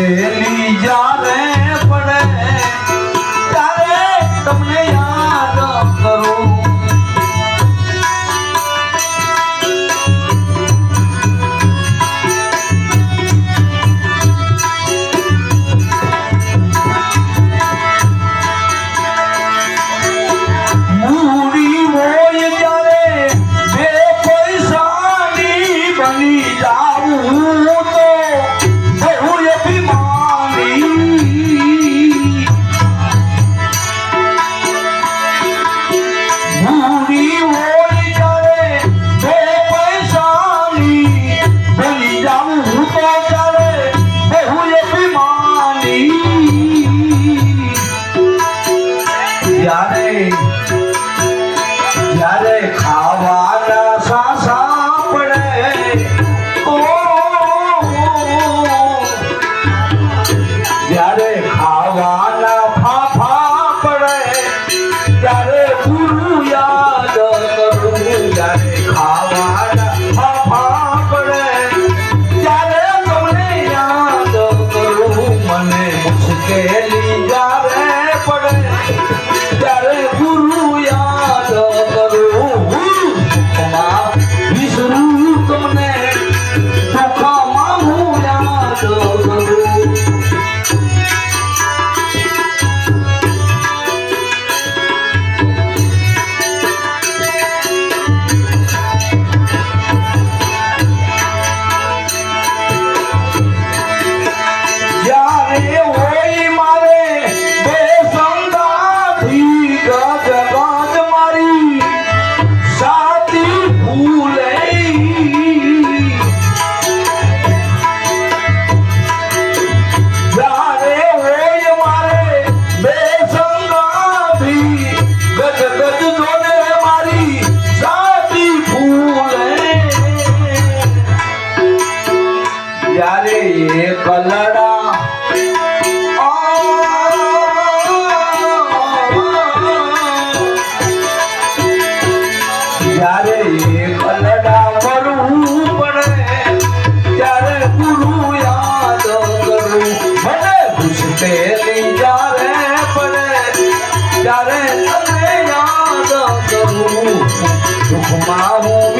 चली जाने Felicidades. Come on.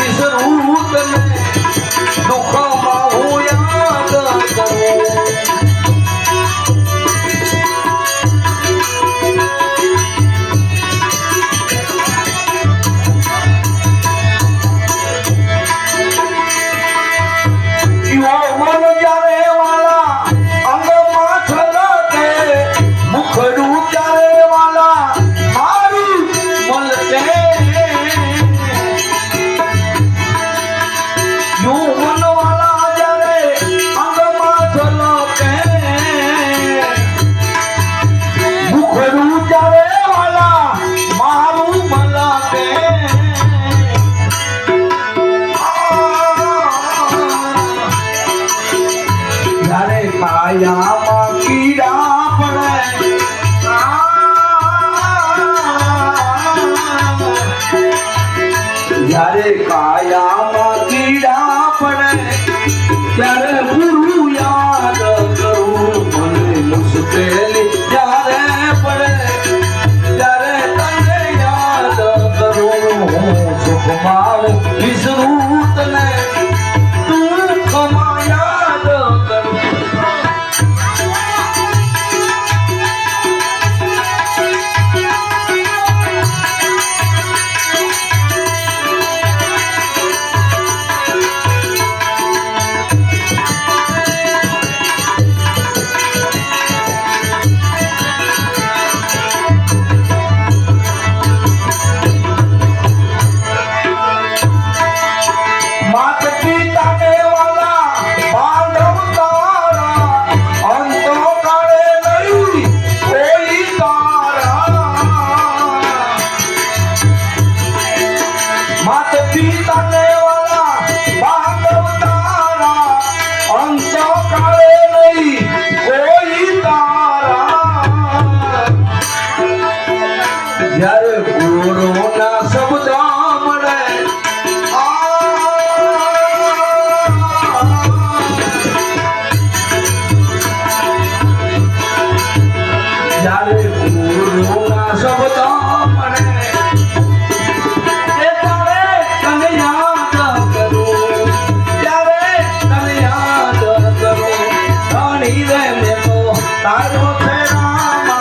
ત્યારે ગુરુ યાદ કરું. મને મુશ્કેલી ત્યારે પડે? ત્યારે તને યાદ કરું. હું સુખમાં વિસરું